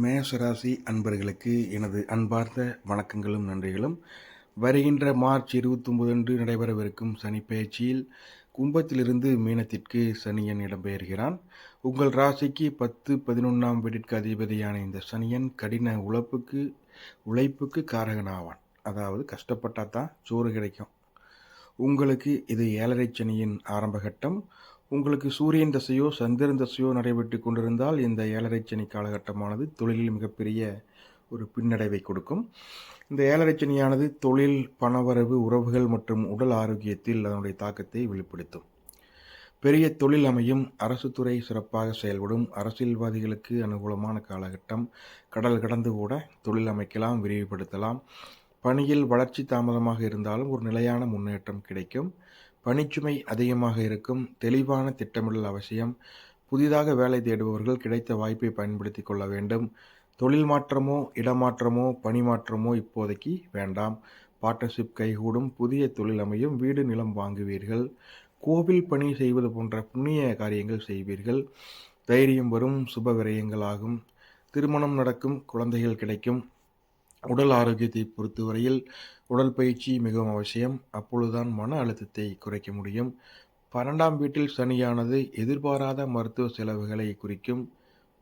மேஷராசி அன்பர்களுக்கு எனது அன்பார்ந்த வணக்கங்களும் நன்றிகளும். வருகின்ற மார்ச் இருபத்தொம்பது அன்று நடைபெறவிருக்கும் சனிப்பெயர்ச்சியில் கும்பத்திலிருந்து மீனத்திற்கு சனியன் இடம்பெயர்கிறான். உங்கள் ராசிக்கு பத்து பதினொன்றாம் வீட்டிற்கு அதிபதியான இந்த சனியன் கடின உழைப்புக்கு உழைப்புக்கு காரகனாவான். அதாவது கஷ்டப்பட்டால் தான் சோறு கிடைக்கும். உங்களுக்கு இது ஏழரை சனியின் ஆரம்பகட்டம் உங்களுக்கு சூரியன் தசையோ சந்திரன் தசையோ நடைபெற்று கொண்டிருந்தால் இந்த ஏழரை சனி காலகட்டமானது தொழிலில் மிகப்பெரிய ஒரு பின்னடைவை கொடுக்கும். இந்த ஏழரை சனியானது தொழில் பணவரவு உறவுகள் மற்றும் உடல் ஆரோக்கியத்தில் அதனுடைய தாக்கத்தை வெளிப்படுத்தும். பெரிய தொழில் அமையும் அரசு துறை சிறப்பாக செயல்படும் அரசியல்வாதிகளுக்கு அனுகூலமான காலகட்டம். கடல் கடந்து கூட தொழில் அமைக்கலாம் விரிவுபடுத்தலாம். பணியில் வளர்ச்சி தாமதமாக இருந்தாலும் ஒரு நிலையான முன்னேற்றம் கிடைக்கும். பணிச்சுமை அதிகமாக இருக்கும் தெளிவான திட்டமிடல் அவசியம் புதிதாக வேலை தேடுபவர்கள் கிடைத்த வாய்ப்பை பயன்படுத்தி கொள்ள வேண்டும். தொழில் மாற்றமோ இடமாற்றமோ பணி மாற்றமோ இப்போதைக்கு வேண்டாம். பார்ட்னர்ஷிப் கைகூடும் புதிய தொழில் அமையும் வீடு நிலம் வாங்குவீர்கள். கோவில் பணி செய்வது போன்ற புண்ணிய காரியங்கள் செய்வீர்கள். தைரியம் வரும் சுப விரயங்களாகும் திருமணம் நடக்கும் குழந்தைகள் கிடைக்கும். உடல் ஆரோக்கியத்தை பொறுத்தவரையில் உடல் பயிற்சி மிகவும் அவசியம். அப்பொழுதுதான் மன அழுத்தத்தை குறைக்க முடியும். பன்னெண்டாம் வீட்டில் சனியானது எதிர்பாராத மருத்துவ செலவுகளை குறிக்கும்.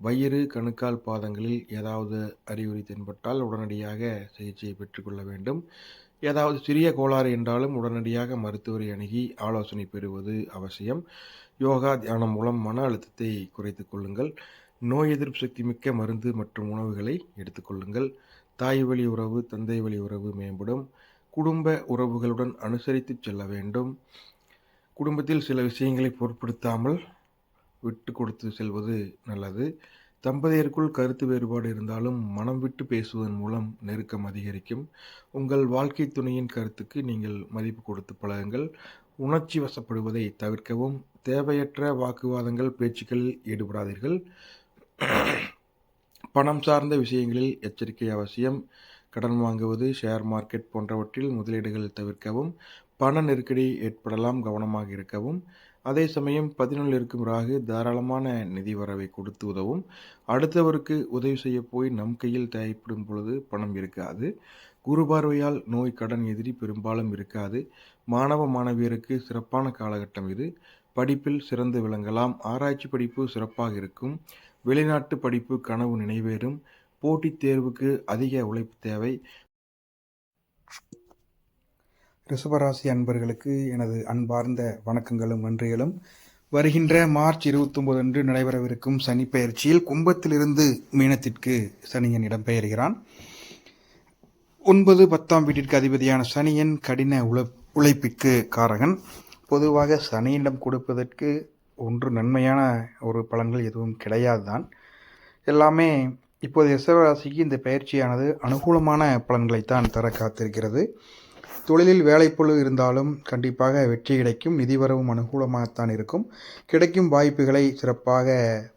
வயிறு கணுக்கால் பாதங்களில் ஏதாவது அறிகுறி தென்பட்டால் உடனடியாக சிகிச்சையை பெற்றுக்கொள்ள வேண்டும். ஏதாவது சிறிய கோளாறு என்றாலும் உடனடியாக மருத்துவரை அணுகி ஆலோசனை பெறுவது அவசியம். யோகா தியானம் மூலம் மன அழுத்தத்தை குறைத்துக் கொள்ளுங்கள். நோய் எதிர்ப்பு சக்தி மிக்க மருந்து மற்றும் உணவுகளை எடுத்துக்கொள்ளுங்கள் தாய் வழி உறவு தந்தை வழி உறவு மேம்படும். குடும்ப உறவுகளுடன் அனுசரித்து செல்ல வேண்டும். குடும்பத்தில் சில விஷயங்களை பொருட்படுத்தாமல் விட்டு கொடுத்து செல்வது நல்லது. தம்பதியருக்குள் கருத்து வேறுபாடு இருந்தாலும் மனம் விட்டு பேசுவதன் மூலம் நெருக்கம் அதிகரிக்கும். உங்கள் வாழ்க்கை துணையின் கருத்துக்கு நீங்கள் மதிப்பு கொடுத்து பழகுங்கள். உணர்ச்சி வசப்படுவதை தவிர்க்கவும். தேவையற்ற வாக்குவாதங்கள் பேச்சுக்களில் ஈடுபடாதீர்கள். பணம் சார்ந்த விஷயங்களில் எச்சரிக்கை அவசியம். கடன் வாங்குவது ஷேர் மார்க்கெட் போன்றவற்றில் முதலீடுகள் தவிர்க்கவும் பண நெருக்கடி ஏற்படலாம் கவனமாக இருக்கவும். அதே சமயம் பதினொன்றில் இருக்கும் ராகு தாராளமான நிதி வரவை கொடுத்து உதவும். அடுத்தவருக்கு உதவி செய்ய போய் நம் கையில் தேவைப்படும் பொழுது பணம் இருக்காது. குரு பார்வையால் நோய் கடன் எதிரி பெரும்பாலும் இருக்காது. மாணவ மாணவியருக்கு சிறப்பான காலகட்டம் இது. படிப்பில் சிறந்து விளங்கலாம். ஆராய்ச்சி படிப்பு சிறப்பாக இருக்கும். வெளிநாட்டு படிப்பு கனவு நினைவேறும். போட்டித் தேர்வுக்கு அதிக உழைப்பு தேவை. ரிஷபராசி அன்பர்களுக்கு எனது அன்பார்ந்த வணக்கங்களும் நன்றிகளும். வருகின்ற மார்ச் இருபத்தொன்பது அன்று நடைபெறவிருக்கும் சனி பயிற்சியில் கும்பத்திலிருந்து மீனத்திற்கு சனியன் இடம்பெயர்கிறான். ஒன்பது பத்தாம் வீட்டிற்கு அதிபதியான சனியன் கடின உழ உழைப்பிற்கு காரகன். பொதுவாக சனியிடம் கொடுப்பதற்கு ஒன்று நன்மையான ஒரு பலன்கள் எதுவும் கிடையாது தான் எல்லாமே இப்போது ரிஷபராசிக்கு இந்த பயிற்சியானது அனுகூலமான பலன்களைத்தான் தர காத்திருக்கிறது. தொழிலில் வேலைப்பொழு இருந்தாலும் கண்டிப்பாக வெற்றி கிடைக்கும். நிதி வரவும் அனுகூலமாகத்தான் இருக்கும். கிடைக்கும் வாய்ப்புகளை சிறப்பாக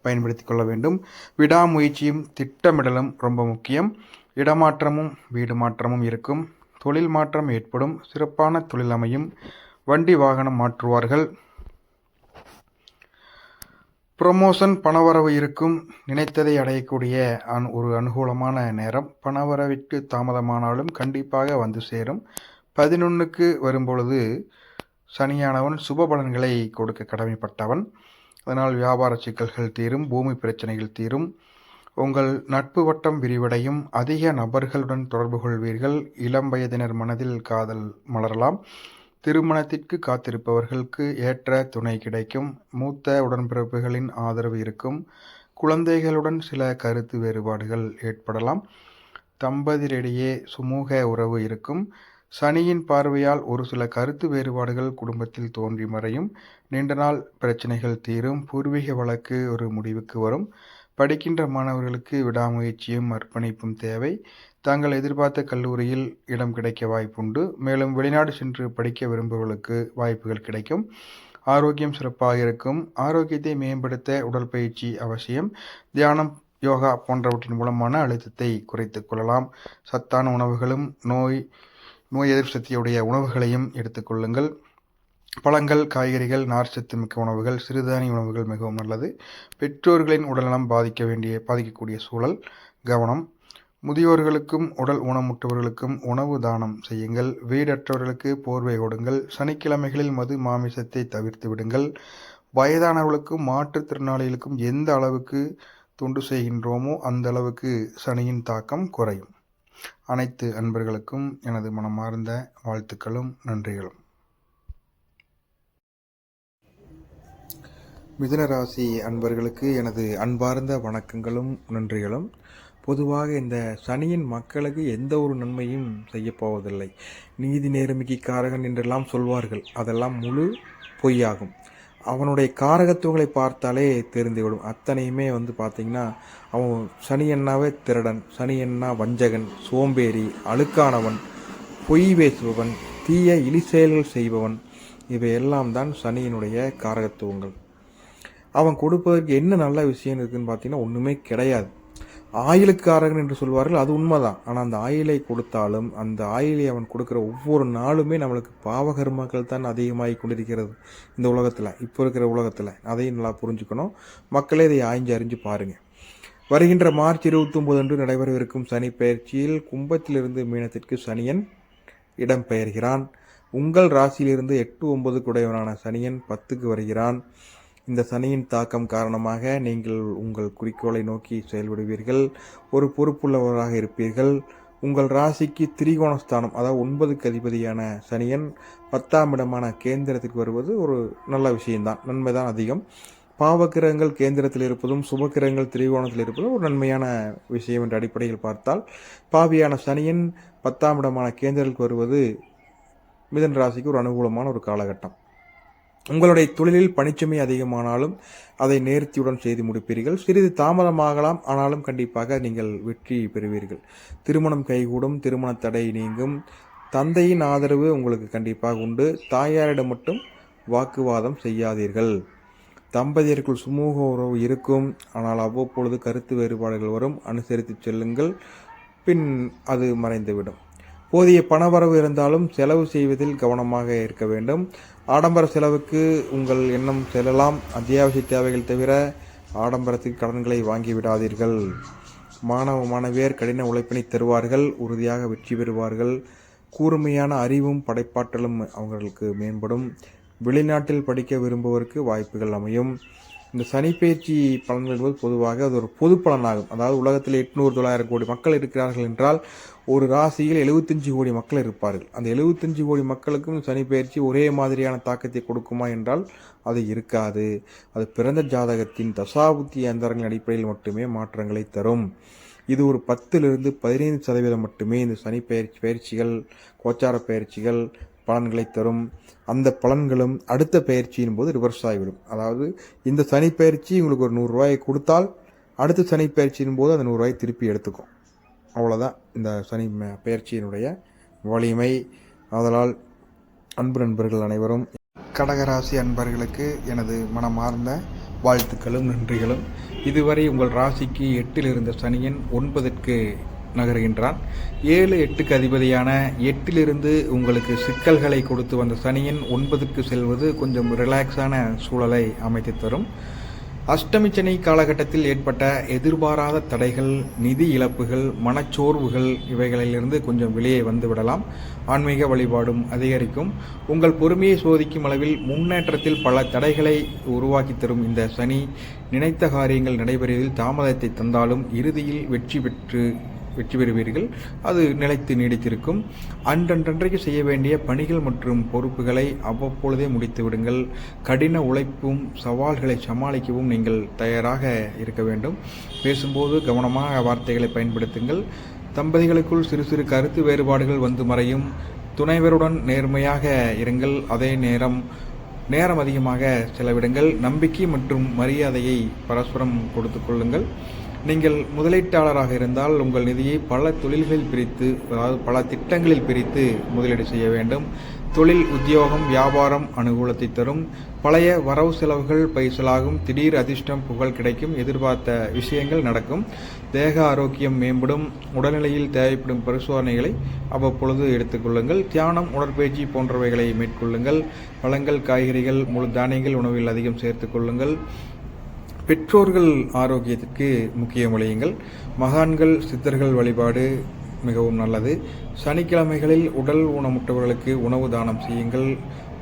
பயன்படுத்தி கொள்ள வேண்டும். விடாமுயற்சியும் திட்டமிடலும் ரொம்ப முக்கியம். இடமாற்றமும் வீடு மாற்றமும் இருக்கும். தொழில் மாற்றம் ஏற்படும். சிறப்பான தொழில் அமையும். வண்டி வாகனம் மாற்றுவார்கள். ப்ரொமோஷன் பணவரவு இருக்கும். நினைத்ததை அடையக்கூடிய அன் ஒரு அனுகூலமான நேரம். பணவரவிற்கு தாமதமானாலும் கண்டிப்பாக வந்து சேரும். பதினொன்றுக்கு வரும்பொழுது சனியானவன் சுப பலன்களை கொடுக்க கடமைப்பட்டவன். அதனால் வியாபார சிக்கல்கள் தீரும் பூமி பிரச்சனைகள் தீரும். உங்கள் நட்பு வட்டம் விரிவடையும். அதிக நபர்களுடன் தொடர்பு கொள்வீர்கள். இளம் வயதினர் மனதில் காதல் மலரலாம். திருமணத்திற்கு காத்திருப்பவர்களுக்கு ஏற்ற துணை கிடைக்கும். மூத்த உடன்பிறப்புகளின் ஆதரவு இருக்கும். குழந்தைகளுடன் சில கருத்து வேறுபாடுகள் ஏற்படலாம். தம்பதியரிடையே சுமூக உறவு இருக்கும். சனியின் பார்வையால் ஒரு சில கருத்து வேறுபாடுகள் குடும்பத்தில் தோன்றி மறையும். நீண்ட நாள் பிரச்சனைகள் தீரும். பூர்வீக வழக்கு ஒரு முடிவுக்கு வரும். படிக்கின்ற மாணவர்களுக்கு விடாமுயற்சியும் அர்ப்பணிப்பும் தேவை. தாங்கள் எதிர்பார்த்த கல்லூரியில் இடம் கிடைக்க வாய்ப்புண்டு. மேலும் வெளிநாடு சென்று படிக்க விரும்புபவர்களுக்கு வாய்ப்புகள் கிடைக்கும். ஆரோக்கியம் சிறப்பாக இருக்கும். ஆரோக்கியத்தை மேம்படுத்த உடற்பயிற்சி அவசியம். தியானம் யோகா போன்றவற்றின் மூலம் மன அழுத்தத்தை குறைத்து கொள்ளலாம். சத்தான உணவுகளும் நோய் நோய் எதிர்ப்பு சக்தியுடைய உணவுகளையும் எடுத்துக்கொள்ளுங்கள் பழங்கள் காய்கறிகள் நார்ச்சத்து மிக்க உணவுகள் சிறுதானிய உணவுகள் மிகவும் நல்லது. பெற்றோர்களின் உடல்நலம் பாதிக்க வேண்டிய பாதிக்கக்கூடிய சூழல் கவனம் முதியோர்களுக்கும் உடல் ஊனமுற்றவர்களுக்கும் உணவு தானம் செய்யுங்கள். வீடற்றவர்களுக்கு போர்வை கொடுங்கள் சனிக்கிழமைகளில் மது மாமிசத்தை தவிர்த்து விடுங்கள். வயதானவர்களுக்கும் மாற்றுத்திறனாளிகளுக்கும் எந்த அளவுக்கு தொண்டு செய்கின்றோமோ அந்த அளவுக்கு சனியின் தாக்கம் குறையும். அனைத்து அன்பர்களுக்கும் எனது மனமார்ந்த வாழ்த்துக்களும் நன்றிகளும். மிதுனராசி அன்பர்களுக்கு எனது அன்பார்ந்த வணக்கங்களும் நன்றிகளும். பொதுவாக இந்த சனியின் மக்களுக்கு எந்த ஒரு நன்மையும் செய்யப்போவதில்லை நீதி நேர்மைக்கு காரகன் என்றெல்லாம் சொல்வார்கள். அதெல்லாம் முழு பொய்யாகும். அவனுடைய காரகத்துவங்களை பார்த்தாலே தெரிந்துவிடும். அத்தனையுமே வந்து பார்த்திங்கன்னா அவன் சனி என்னாவே திருடன் சனி என்னா வஞ்சகன் சோம்பேறி அழுக்கானவன் பொய் பேசுபவன் தீய இழி செயல்கள் செய்பவன் இவையெல்லாம் தான் சனியினுடைய காரகத்துவங்கள். அவன் கொடுப்பதற்கு என்ன நல்ல விஷயம் இருக்குதுன்னு பார்த்தீங்கன்னா ஒன்றுமே கிடையாது. ஆயிலுக்காரகன் என்று சொல்வார்கள் அது உண்மைதான். ஆனால் அந்த ஆயிலை கொடுத்தாலும் அந்த ஆயிலை அவன் கொடுக்குற ஒவ்வொரு நாளுமே நம்மளுக்கு பாவகர்மாக்கள் தான் அதிகமாகி கொண்டிருக்கிறது இந்த உலகத்தில். இப்போ இருக்கிற உலகத்தில். அதையும் நல்லா புரிஞ்சுக்கணும். மக்களே இதை ஆய்ஞ்சு அறிஞ்சு பாருங்கள் வருகின்ற மார்ச் இருபத்தொம்பது அன்று நடைபெறவிருக்கும் சனி பயிற்சியில் கும்பத்திலிருந்து மீனத்திற்கு சனியன் இடம்பெயர்கிறான். உங்கள் ராசியிலிருந்து எட்டு ஒன்பது குடையவனான சனியன் பத்துக்கு வருகிறான். இந்த சனியின் தாக்கம் காரணமாக நீங்கள் உங்கள் குறிக்கோளை நோக்கி செயல்படுவீர்கள். ஒரு பொறுப்புள்ளவராக இருப்பீர்கள். உங்கள் ராசிக்கு திரிகோணஸ்தானம் அதாவது ஒன்பதுக்கு அதிபதியான சனியன் பத்தாம் இடமான கேந்திரத்துக்கு வருவது ஒரு நல்ல விஷயம்தான். நன்மை தான் அதிகம். பாவக்கிரகங்கள் கேந்திரத்தில் இருப்பதும் சுபக்கிரகங்கள் திரிகோணத்தில் இருப்பதும் ஒரு நன்மையான விஷயம் என்ற அடிப்படையில் பார்த்தால் பாவியான சனியன் பத்தாம் இடமான கேந்திரத்துக்கு வருவது மிதன் ராசிக்கு ஒரு அனுகூலமான ஒரு காலகட்டம். உங்களுடைய தொழிலில் பணிச்சுமை அதிகமானாலும் அதை நேர்த்தியுடன் செய்து முடிப்பீர்கள். சிறிது தாமதமாகலாம் ஆனாலும் கண்டிப்பாக நீங்கள் வெற்றி பெறுவீர்கள். திருமணம் கைகூடும் திருமண தடை நீங்கும். தந்தையின் ஆதரவு உங்களுக்கு கண்டிப்பாக உண்டு. தாயாரிடம் மட்டும் வாக்குவாதம் செய்யாதீர்கள். தம்பதியருக்குள் சுமூக உறவு இருக்கும். ஆனால் அவ்வப்பொழுது கருத்து வேறுபாடுகள் வரும். அனுசரித்து செல்லுங்கள். பின் அது மறைந்துவிடும். போதிய பணவரவு இருந்தாலும் செலவு செய்வதில் கவனமாக இருக்க வேண்டும். ஆடம்பர செலவுக்கு உங்கள் எண்ணம் செல்லலாம். அத்தியாவசிய தேவைகள் தவிர ஆடம்பரத்தின் கடன்களை வாங்கிவிடாதீர்கள். மாணவ மாணவியர் கடின உழைப்பினை தருவார்கள். உறுதியாக வெற்றி பெறுவார்கள். கூர்மையான அறிவும் படைப்பாற்றலும் அவர்களுக்கு மேம்படும். வெளிநாட்டில் படிக்க விரும்புவதற்கு வாய்ப்புகள் அமையும். இந்த சனிப்பெயர்ச்சி பலன்கள் என்பது பொதுவாக அது ஒரு பொது பலனாகும். அதாவது உலகத்தில் எட்நூறு தொள்ளாயிரம் கோடி மக்கள் இருக்கிறார்கள் என்றால் ஒரு ராசியில் எழுபத்தஞ்சு கோடி மக்கள் இருப்பார்கள். அந்த எழுபத்தஞ்சு கோடி மக்களுக்கும் சனிப்பெயர்ச்சி ஒரே மாதிரியான தாக்கத்தை கொடுக்குமா என்றால் அது இருக்காது. அது பிறந்த ஜாதகத்தின் தசாபுத்தி அந்தரங்களின் அடிப்படையில் மட்டுமே மாற்றங்களை தரும். இது ஒரு பத்திலிருந்து பதினைந்து சதவீதம் மட்டுமே இந்த சனி பயிற்சி பயிற்சிகள் கோச்சார பயிற்சிகள் பலன்களை தரும். அந்த பலன்களும் அடுத்த பயிற்சியின் போது ரிவர்ஸ் ஆகிவிடும். அதாவது இந்த சனி பயிற்சி உங்களுக்கு ஒரு நூறுரூவாயை கொடுத்தால் அடுத்த சனி பயிற்சியின் போது அந்த நூறுரூவாயை திருப்பி எடுத்துக்கும். அவ்வளோதான் இந்த சனி பயிற்சியினுடைய வலிமை. அதனால் அன்பு நண்பர்கள் அனைவரும் கடகராசி அன்பர்களுக்கு எனது மனமார்ந்த வாழ்த்துக்களும் நன்றிகளும். இதுவரை உங்கள் ராசிக்கு எட்டில் இருந்த சனியன் ஒன்பதற்கு நகர்கின்றான். ஏழு எட்டுக்கு அதிபதியான எட்டிலிருந்து உங்களுக்கு சிக்கல்களை கொடுத்து வந்த சனியின் ஒன்பதுக்கு செல்வது கொஞ்சம் ரிலாக்ஸான சூழலை அமைத்து தரும். அஷ்டமி காலகட்டத்தில் ஏற்பட்ட எதிர்பாராத தடைகள் நிதி இழப்புகள் மனச்சோர்வுகள் இவைகளிலிருந்து கொஞ்சம் வெளியே வந்து விடலாம். ஆன்மீக வழிபாடும் அதிகரிக்கும். உங்கள் பொறுமையை சோதிக்கும் அளவில் முன்னேற்றத்தில் பல தடைகளை உருவாக்கி தரும் இந்த சனி. நினைத்த காரியங்கள் நடைபெறுவதில் தாமதத்தை தந்தாலும் இறுதியில் வெற்றி பெற்று வெற்றி பெறுவீர்கள். அது நிலைத்து நீடித்திருக்கும். அன்றன்றைக்கு செய்ய வேண்டிய பணிகள் மற்றும் பொறுப்புகளை அவ்வப்பொழுதே முடித்து விடுங்கள். கடின உழைப்பும் சவால்களை சமாளிக்கவும் நீங்கள் தயாராக இருக்க வேண்டும். பேசும்போது கவனமாக வார்த்தைகளை பயன்படுத்துங்கள். தம்பதிகளுக்குள் சிறு சிறு கருத்து வேறுபாடுகள் வந்து மறையும். துணைவருடன் நேர்மையாக இருங்கள். அதே நேரம் நேரம் அதிகமாக செலவிடுங்கள். நம்பிக்கை மற்றும் மரியாதையை பரஸ்பரம் கொடுத்து கொள்ளுங்கள். நீங்கள் முதலீட்டாளராக இருந்தால் உங்கள் நிதியை பல தொழில்களில் பிரித்து அதாவது பல திட்டங்களில் பிரித்து முதலீடு செய்ய வேண்டும். தொழில் உத்தியோகம் வியாபாரம் அனுகூலத்தை தரும். பழைய வரவு செலவுகள் பைசலாகும். திடீர் அதிர்ஷ்டம் புகழ் கிடைக்கும். எதிர்பார்த்த விஷயங்கள் நடக்கும். தேக ஆரோக்கியம் மேம்படும். உடல்நிலையில் தேவைப்படும் பரிசோதனைகளை அவ்வப்பொழுது எடுத்துக்கொள்ளுங்கள் தியானம் உடற்பயிற்சி போன்றவைகளை மேற்கொள்ளுங்கள். பழங்கள் காய்கறிகள் முழு தானியங்கள் உணவில் அதிகம் சேர்த்துக்கொள்ளுங்கள் பெற்றோர்கள் ஆரோக்கியத்திற்கு முக்கியம் அளியுங்கள் மகான்கள் சித்தர்கள் வழிபாடு மிகவும் நல்லது. சனிக்கிழமைகளில் உடல் ஊனமுற்றவர்களுக்கு உணவு தானம் செய்யுங்கள்.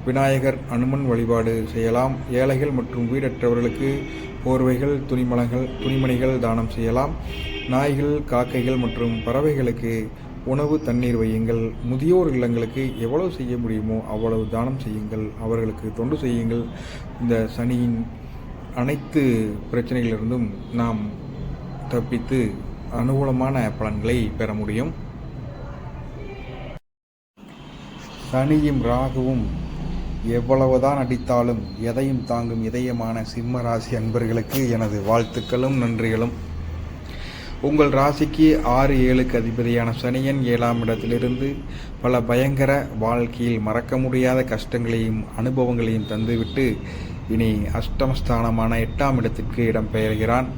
விநாயகர் அனுமன் வழிபாடு செய்யலாம். ஏழைகள் மற்றும் வீடற்றவர்களுக்கு போர்வைகள் துணிமலங்கள் துணிமணிகள் தானம் செய்யலாம். நாய்கள் காக்கைகள் மற்றும் பறவைகளுக்கு உணவு தண்ணீர் வையுங்கள். முதியோர் இல்லங்களுக்கு எவ்வளவு செய்ய முடியுமோ அவ்வளவு தானம் செய்யுங்கள். அவர்களுக்கு தொண்டு செய்யுங்கள். இந்த சனியின் அனைத்து பிரச்சனைகளிலிருந்தும் நாம் தப்பித்து அனுகூலமான பலன்களை பெற முடியும். சனியும் ராகுவும் எவ்வளவுதான் அடித்தாலும் எதையும் தாங்கும் இதயமான சிம்ம ராசி அன்பர்களுக்கு எனது வாழ்த்துக்களும் நன்றிகளும். உங்கள் ராசிக்கு ஆறு ஏழுக்கு அதிபதியான சனியன் ஏழாம் இடத்திலிருந்து பல பயங்கர வாழ்க்கையில் மறக்க முடியாத கஷ்டங்களையும் அனுபவங்களையும் தந்துவிட்டு இனி அஷ்டமஸ்தானமான எட்டாம் இடத்திற்கு இடம்பெயர்கிறான்.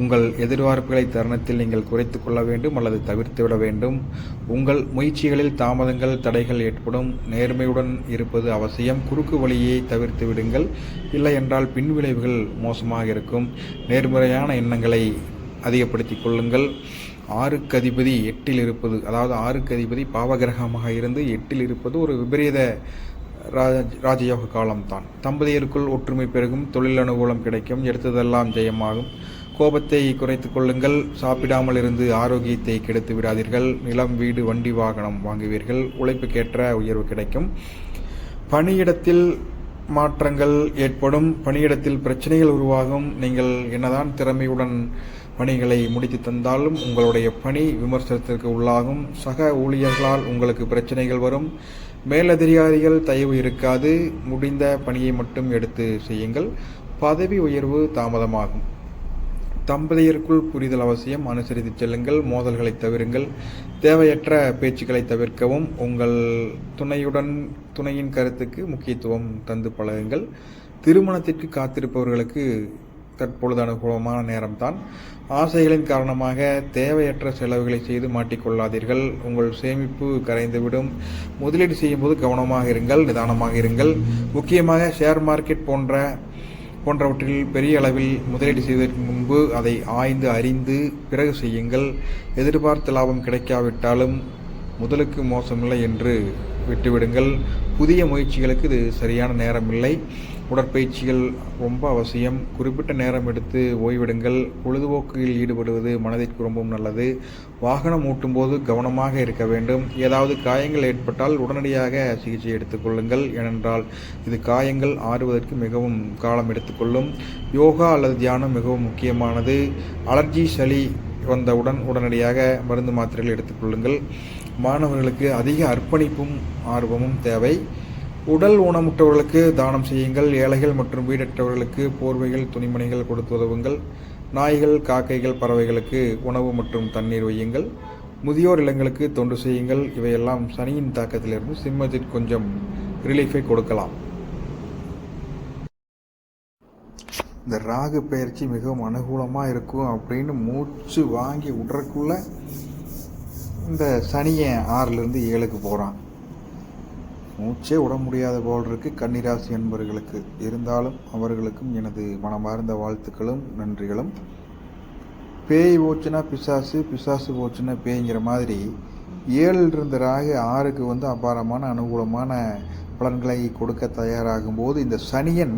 உங்கள் எதிர்பார்ப்புகளை தருணத்தில் நீங்கள் குறைத்து கொள்ள வேண்டும் அல்லது தவிர்த்து விட வேண்டும். உங்கள் முயற்சிகளில் தாமதங்கள் தடைகள் ஏற்படும். நேர்மையுடன் இருப்பது அவசியம். குறுக்கு வழியை தவிர்த்து விடுங்கள். இல்லை என்றால் பின்விளைவுகள் மோசமாக இருக்கும். நேர்முறையான எண்ணங்களை அதிகப்படுத்திக் கொள்ளுங்கள். ஆறுக்கு அதிபதி எட்டில் இருப்பது அதாவது ஆறுக்கு அதிபதி பாவகிரகமாக இருந்து எட்டில் இருப்பது ஒரு விபரீத ராஜயோக காலம்தான். தம்பதியருக்குள் ஒற்றுமை பெருகும் தொழில் அனுகூலம் கிடைக்கும் எடுத்ததெல்லாம் ஜெயமாகும். கோபத்தை குறைத்து கொள்ளுங்கள் சாப்பிடாமல் இருந்து ஆரோக்கியத்தை கெடுத்து விடாதீர்கள். நிலம் வீடு வண்டி வாகனம் வாங்குவீர்கள் உழைப்புக்கேற்ற உயர்வு கிடைக்கும். பணியிடத்தில் மாற்றங்கள் ஏற்படும் பணியிடத்தில் பிரச்சனைகள் உருவாகும். நீங்கள் என்னதான் திறமையுடன் பணிகளை முடித்து தந்தாலும் உங்களுடைய பணி விமர்சனத்திற்கு உள்ளாகும். சக ஊழியர்களால் உங்களுக்கு பிரச்சனைகள் வரும். மேலதிகாரிகள் தயவு இருக்காது. முடிந்த பணியை மட்டும் எடுத்து செய்யுங்கள். பதவி உயர்வு தாமதமாகும். தம்பதியருக்குள் புரிதல் அவசியம். அனுசரித்து செல்லுங்கள். மோதல்களை தவிருங்கள். தேவையற்ற பேச்சுக்களை தவிர்க்கவும். உங்கள் துணையுடன் துணையின் கருத்துக்கு முக்கியத்துவம் தந்து பழகுங்கள். திருமணத்திற்கு காத்திருப்பவர்களுக்கு தற்பொழுது அனுகூலமான நேரம்தான். ஆசைகளின் காரணமாக தேவையற்ற செலவுகளை செய்து மாட்டிக்கொள்ளாதீர்கள். உங்கள் சேமிப்பு கரைந்துவிடும். முதலீடு செய்யும்போது கவனமாக இருங்கள் நிதானமாக இருங்கள். முக்கியமாக ஷேர் மார்க்கெட் போன்ற போன்றவற்றில் பெரிய அளவில் முதலீடு செய்வதற்கு முன்பு அதை ஆய்ந்து அறிந்து பிறகு செய்யுங்கள். எதிர்பார்த்த லாபம் கிடைக்காவிட்டாலும் முதலுக்கு மோசமில்லை என்று விட்டுவிடுங்கள். புதிய முயற்சிகளுக்கு இது சரியான நேரம் இல்லை உடற்பயிற்சிகள் ரொம்ப அவசியம். குறிப்பிட்ட நேரம் எடுத்து ஓய்விடுங்கள். பொழுதுபோக்கில் ஈடுபடுவது மனதிற்கு ரொம்பவும் நல்லது. வாகனம் ஓட்டும்போது கவனமாக இருக்க வேண்டும். ஏதாவது காயங்கள் ஏற்பட்டால் உடனடியாக சிகிச்சை எடுத்துக்கொள்ளுங்கள் ஏனென்றால் இது காயங்கள் ஆறுவதற்கு மிகவும் காலம் எடுத்துக்கொள்ளும் யோகா அல்லது தியானம் மிகவும் முக்கியமானது. அலர்ஜி சளி வந்தவுடன் உடனடியாக மருந்து மாத்திரைகள் எடுத்துக்கொள்ளுங்கள் மாணவர்களுக்கு அதிக அர்ப்பணிப்பும் ஆர்வமும் தேவை. உடல் ஊனமுற்றவர்களுக்கு தானம் செய்யுங்கள். ஏழைகள் மற்றும் வீடற்றவர்களுக்கு போர்வைகள் துணிமணிகள் கொடுத்து உதவுங்கள். நாய்கள் காக்கைகள் பறவைகளுக்கு உணவு மற்றும் தண்ணீர் வையுங்கள். முதியோர் இல்லங்களுக்கு தொண்டு செய்யுங்கள். இவையெல்லாம் சனியின் தாக்கத்திலிருந்து சிம்மத்திற்கு கொஞ்சம் ரிலீஃபை கொடுக்கலாம். இந்த ராகு பயிற்சி மிகவும் அனுகூலமாக இருக்கும் அப்படின்னு மூச்சு வாங்கி விட்றக்குள்ள இந்த சனியை ஆறுலேருந்து ஏழுக்கு போகிறான் மூச்சே விட முடியாத போல் இருக்கு கன்னிராசி என்பவர்களுக்கு இருந்தாலும் அவர்களுக்கும் எனது மனமார்ந்த வாழ்த்துக்களும் நன்றிகளும். பேய் போச்சுன்னா பிசாசு பிசாசு போச்சுன்னா பேய்ங்கிற மாதிரி ஏழில் இருந்த ராகு ஆறுக்கு வந்து அபாரமான அனுகூலமான பலன்களை கொடுக்க தயாராகும் போது இந்த சனியன்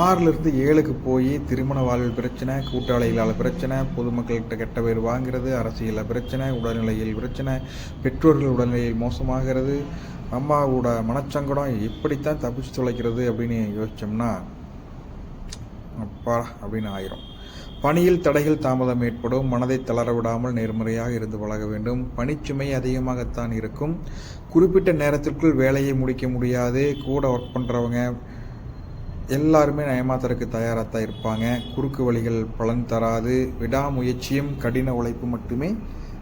ஆறிலிருந்து ஏழுக்கு போய் திருமண வாழ்வில் பிரச்சனை கூட்டாளிகளால் பிரச்சனை பொதுமக்கள்கிட்ட கெட்ட பேர் வாங்கிறது அரசியலில் பிரச்சனை உடல்நிலையில் பிரச்சனை பெற்றோர்கள் உடல்நிலையில் மோசமாகிறது அம்மாவோட மனச்சங்கடம் எப்படித்தான் தப்பிச்சு தொலைக்கிறது அப்படின்னு யோசித்தோம்னா அப்பா அப்படின்னு ஆயிரும். பணியில் தடைகள் தாமதம் ஏற்படும் மனதை தளர விடாமல் நேர்மறையாக இருந்து பழக வேண்டும். பணிச்சுமை அதிகமாகத்தான் இருக்கும். குறிப்பிட்ட நேரத்திற்குள் வேலையை முடிக்க முடியாது. கூட ஒர்க் பண்ணுறவங்க எல்லாருமே ஏமாத்துறதுக்கு தயாராக தான் இருப்பாங்க. குறுக்கு வழிகள் பலன் தராது. விடாமுயற்சியும் கடின உழைப்பு மட்டுமே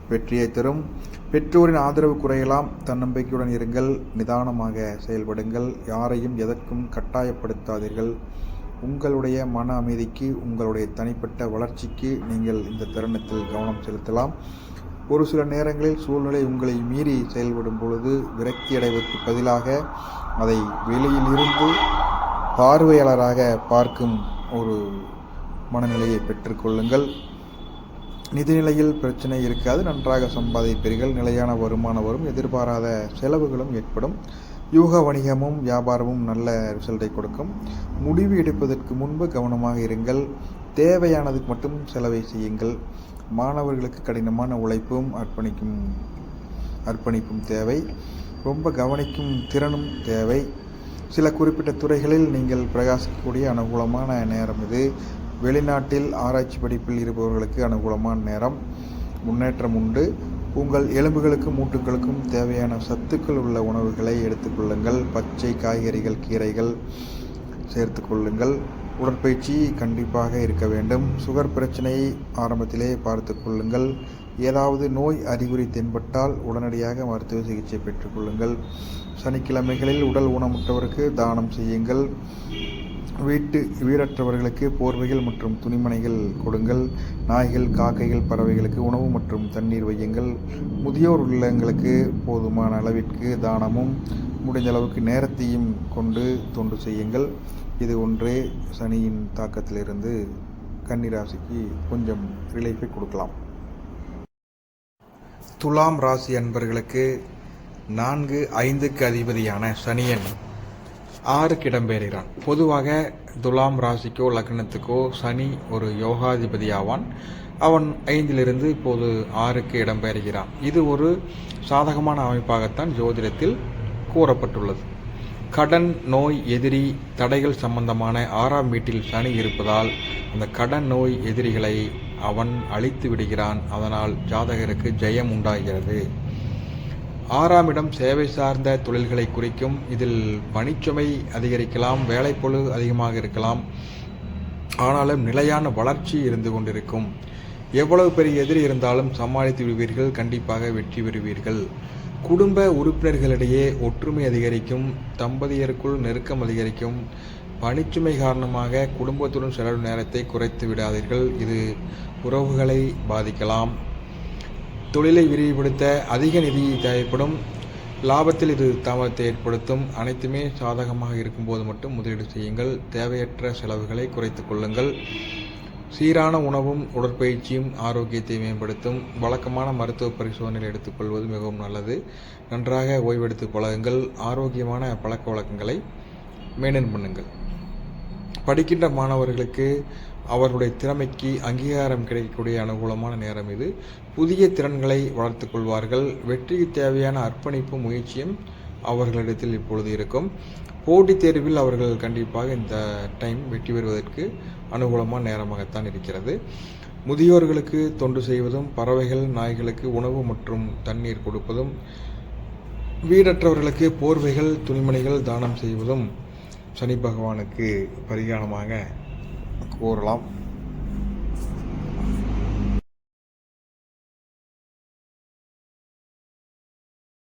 வெற்றியை தரும். பெற்றோரின் ஆதரவு குறையலாம். தன்னம்பிக்கையுடன் இருங்கள். நிதானமாக செயல்படுங்கள். யாரையும் எதற்கும் கட்டாயப்படுத்தாதீர்கள். உங்களுடைய மன அமைதிக்கு உங்களுடைய தனிப்பட்ட வளர்ச்சிக்கு நீங்கள் இந்த தருணத்தில் கவனம் செலுத்தலாம். ஒரு சில நேரங்களில் சூழ்நிலை உங்களை மீறி செயல்படும் பொழுது விரக்தி அடைவதற்கு பதிலாக அதை வெளியில் இருந்து பார்வையாளராக பார்க்கும் ஒரு மனநிலையை பெற்றுக்கொள்ளுங்கள். நிதிநிலையில் பிரச்சனை இருக்காது. நன்றாக சம்பாதிப்பீர்கள். நிலையான வருமானம் வரும். எதிர்பாராத செலவுகளும் ஏற்படும். யூக வணிகமும் வியாபாரமும் நல்ல ரிசல்ட்டை கொடுக்கும். முடிவு எடுப்பதற்கு முன்பு கவனமாக இருங்கள். தேவையானதுக்கு மட்டும் செலவை செய்யுங்கள். மாணவர்களுக்கு கடினமான உழைப்பும் அர்ப்பணிக்கும் அர்ப்பணிப்பும் தேவை. ரொம்ப கவனிக்கும் திறனும் தேவை. சில குறிப்பிட்ட துறைகளில் நீங்கள் பிரகாசிக்கக்கூடிய அனுகூலமான நேரம் இது. வெளிநாட்டில் ஆராய்ச்சி படிப்பில் இருப்பவர்களுக்கு அனுகூலமான நேரம். முன்னேற்றம் உண்டு. உங்கள் எலும்புகளுக்கும் மூட்டுகளுக்கும் தேவையான சத்துக்கள் உள்ள உணவுகளை எடுத்துக்கொள்ளுங்கள் பச்சை காய்கறிகள் கீரைகள் சேர்த்து கொள்ளுங்கள். உடற்பயிற்சி கண்டிப்பாக இருக்க வேண்டும். சுகர் பிரச்சனையை ஆரம்பத்திலே பார்த்து கொள்ளுங்கள். ஏதாவது நோய் அறிகுறி தென்பட்டால் உடனடியாக மருத்துவ சிகிச்சை பெற்றுக்கொள்ளுங்கள் சனிக்கிழமைகளில் உடல் ஊனமுற்றவருக்கு தானம் செய்யுங்கள். வீட்டு வீடற்றவர்களுக்கு போர்வைகள் மற்றும் துணிமனைகள் கொடுங்கள். நாய்கள் காக்கைகள் பறவைகளுக்கு உணவு மற்றும் தண்ணீர் வையுங்கள். முதியோர் உள்ளங்களுக்கு போதுமான அளவிற்கு தானமும் முடிந்த அளவுக்கு நேரத்தையும் கொண்டு தொண்டு செய்யுங்கள். இது ஒன்றே சனியின் தாக்கத்திலிருந்து கன்னிராசிக்கு கொஞ்சம் ரிலீஃபை கொடுக்கலாம். துலாம் ராசி அன்பர்களுக்கு நான்கு ஐந்துக்கு அதிபதியான சனியன் ஆறுக்கு இடம்பெறுகிறான் பொதுவாக துலாம் ராசிக்கோ லக்னத்துக்கோ சனி ஒரு யோகாதிபதி ஆவான் அவன் ஐந்திலிருந்து இப்போது ஆறுக்கு இடம்பெறுகிறான் இது ஒரு சாதகமான அமைப்பாகத்தான் ஜோதிடத்தில் கூறப்பட்டுள்ளது. கடன் நோய் எதிரி தடைகள் சம்பந்தமான ஆறாம் வீட்டில் சனி இருப்பதால் அந்த கடன் நோய் எதிரிகளை அவன் அழித்து விடுகிறான். அதனால் ஜாதகருக்கு ஜெயம் உண்டாகிறது. ஆறாம் இடம் சேவை சார்ந்த தொழில்களை குறிக்கும். இதில் பணிச்சுமை அதிகரிக்கலாம் வேலைப்பொழு அதிகமாக இருக்கலாம். ஆனாலும் நிலையான வளர்ச்சி இருந்து கொண்டிருக்கும். எவ்வளவு பெரிய எதிரி இருந்தாலும் சமாளித்து விடுவீர்கள் கண்டிப்பாக வெற்றி பெறுவீர்கள். குடும்ப உறுப்பினர்களிடையே ஒற்றுமை அதிகரிக்கும் தம்பதியருக்குள் நெருக்கம் அதிகரிக்கும். பணிச்சுமை காரணமாக குடும்பத்துடன் செலவு நேரத்தை குறைத்து விடாதீர்கள். இது உறவுகளை பாதிக்கலாம். தொழிலை விரிவுபடுத்த அதிக நிதி தேவைப்படும். லாபத்தில் இது தாமதத்தை ஏற்படுத்தும். அனைத்துமே சாதகமாக இருக்கும்போது மட்டும் முதலீடு செய்யுங்கள். தேவையற்ற செலவுகளை குறைத்து கொள்ளுங்கள். சீரான உணவும் உடற்பயிற்சியும் ஆரோக்கியத்தை மேம்படுத்தும். வழக்கமான மருத்துவ பரிசோதனையில் எடுத்துக்கொள்வது மிகவும் நல்லது. நன்றாக ஓய்வெடுத்து பழகுங்கள். ஆரோக்கியமான பழக்க வழக்கங்களை மெயின்டைன் பண்ணுங்கள். படிக்கின்ற மாணவர்களுக்கு அவர்களுடைய திறமைக்கு அங்கீகாரம் கிடைக்கக்கூடிய அனுகூலமான நேரம் இது. புதிய திறன்களை வளர்த்து கொள்வார்கள். வெற்றிக்கு தேவையான அர்ப்பணிப்பு முயற்சியும் அவர்களிடத்தில் இப்பொழுது இருக்கும். போட்டித் தேர்வில் அவர்கள் கண்டிப்பாக இந்த டைம் வெற்றி பெறுவதற்கு அனுகூலமான நேரமாகத்தான் இருக்கிறது. முதியோர்களுக்கு தொண்டு செய்வதும் பறவைகள் நாய்களுக்கு உணவு மற்றும் தண்ணீர் கொடுப்பதும் வீடற்றவர்களுக்கு போர்வைகள் துணிமணிகள் தானம் செய்வதும் சனி பகவானுக்கு பரிகாரமாக கூறலாம்.